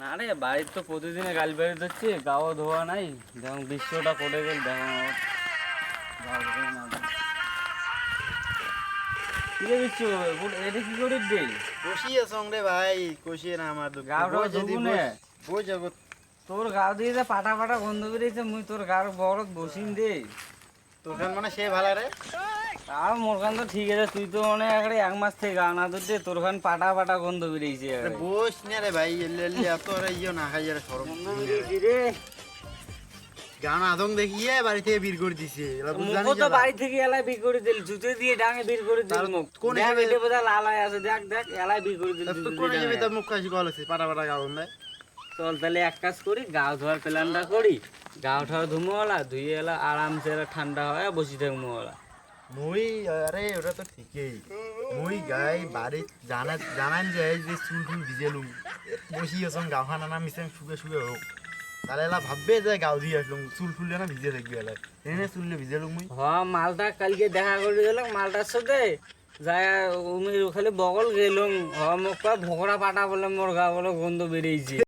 না রে বাড়ির তো প্রতিদিনে গাল বেড়ে গাও ধোয়া নাই যেমন গেল দেখো। কি রে বিচ্ছু এটা কি করে দে ভাই কষিয়ে না আমার দুঃখ। গাওটা বই যদি বই জগৎ। তোর গাও দিয়ে যে পাটা পাটা গন্ধ বেরিয়েছে মুই তোর গার বড় বসিন দে তোর মানে সে ভালো রে। আর মোর গান তো ঠিক আছে তুই তো মনে হয় এক মাস থেকে গাও না ধরতে তোর খান পাটা পাটা গন্ধ বেরিয়েছে বস নে রে ভাই এত রে ইয়ে না খাই রে সরম। রে। গান আদং দেখিয়ে বাড়ি থেকে বীর করে দিছে তো বাড়ি থেকে এলাই বিক করে দিল জুতে দিয়ে ডাঙে বের করে দিল মুখ। কোন হিসেবে- এটা বোধহয় লাল হয়ে আছে দেখ দেখ এলাই বিক করে দিল তো কোন মুখ কাশি কল আছে পাটা পাটা গাউন দেয় চল তাহলে এক কাজ করি গাও ধোয়ার প্ল্যানটা করি। গাও ঠাও ধুমোওয়ালা ধুয়ে এলা আরামসে ঠান্ডা হয় বসে থাকব ওলা। মুই, আরে, ওটা তো ঠিকই। মুই গাই বাড়ি জানা জানান যে, এই যে চুল টুল ভিজেলুম। বসি আছম গাওখানা না মিশে শুকে শুকে হোক তাহলে এলা ভাববে যে গাও দিয়ে আসলুম চুল ফুললে না ভিজে থাকবে এলা এনে চুললে ভিজেলুম মুই। হ, মালটা কালকে দেখা করে গেলাম মালটার সাথে যাই উমি খালি বগল গেলাম হ, মোক ভোকরা পাটা বলে মোর গা বলে গন্ধ বেরিয়েছে